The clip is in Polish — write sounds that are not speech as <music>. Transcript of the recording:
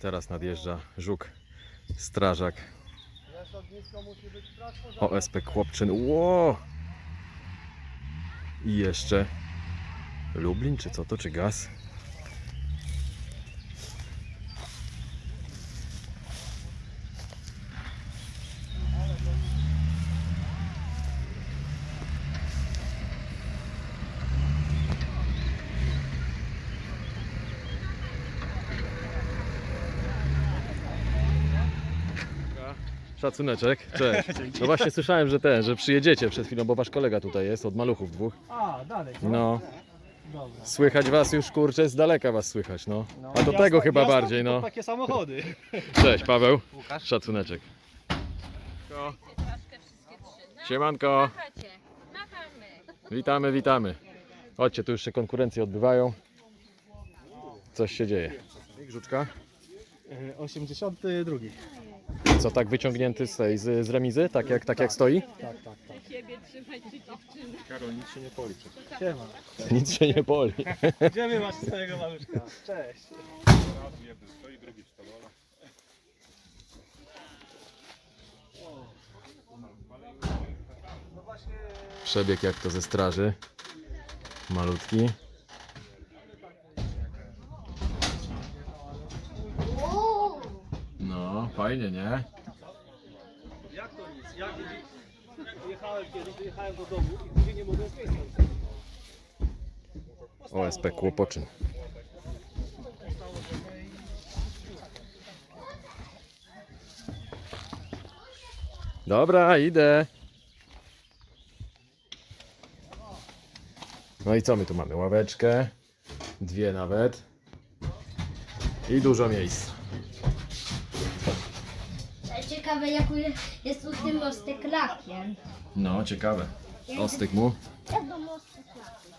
Teraz nadjeżdża żuk, strażak OSP Chłopczyn. Ło! I jeszcze Lublin, czy co to, czy gaz? Szacuneczek, cześć. <laughs> No właśnie słyszałem, że ten, że przyjedziecie przed chwilą, bo wasz kolega tutaj jest, od maluchów dwóch. A, dalej. No, Dobra. słychać was już, kurczę, z daleka was słychać, no. No, A do tego chyba bardziej, no. takie samochody. <laughs> Cześć, Paweł. Szacuneczek. Siemanko, machamy. witamy, witamy. Chodźcie, tu już się konkurencje odbywają. Coś się dzieje. I Żuczka? E, 82. Co, tak wyciągnięty z tej, z, z remizy? Tak jak, tak jak stoi? Tak, tak, tak. Siebie trzymajcie dziewczyny. Siema. Nic się nie boli. Gdzie wy macie swojego maluszka? Cześć. Przebieg jak to ze straży. Malutki. No, fajnie, nie? Jak to nic? Jak jechałem kiedyś, do domu i później nie mogłem. OSP Kłopoczyn. Dobra, idę. No i co my tu mamy? Ławeczkę, dwie nawet i dużo miejsca. Ciekawe jak jest u tym mostek lakiem. No, ciekawe. Ostyk mu. Jak do mostek lakiem.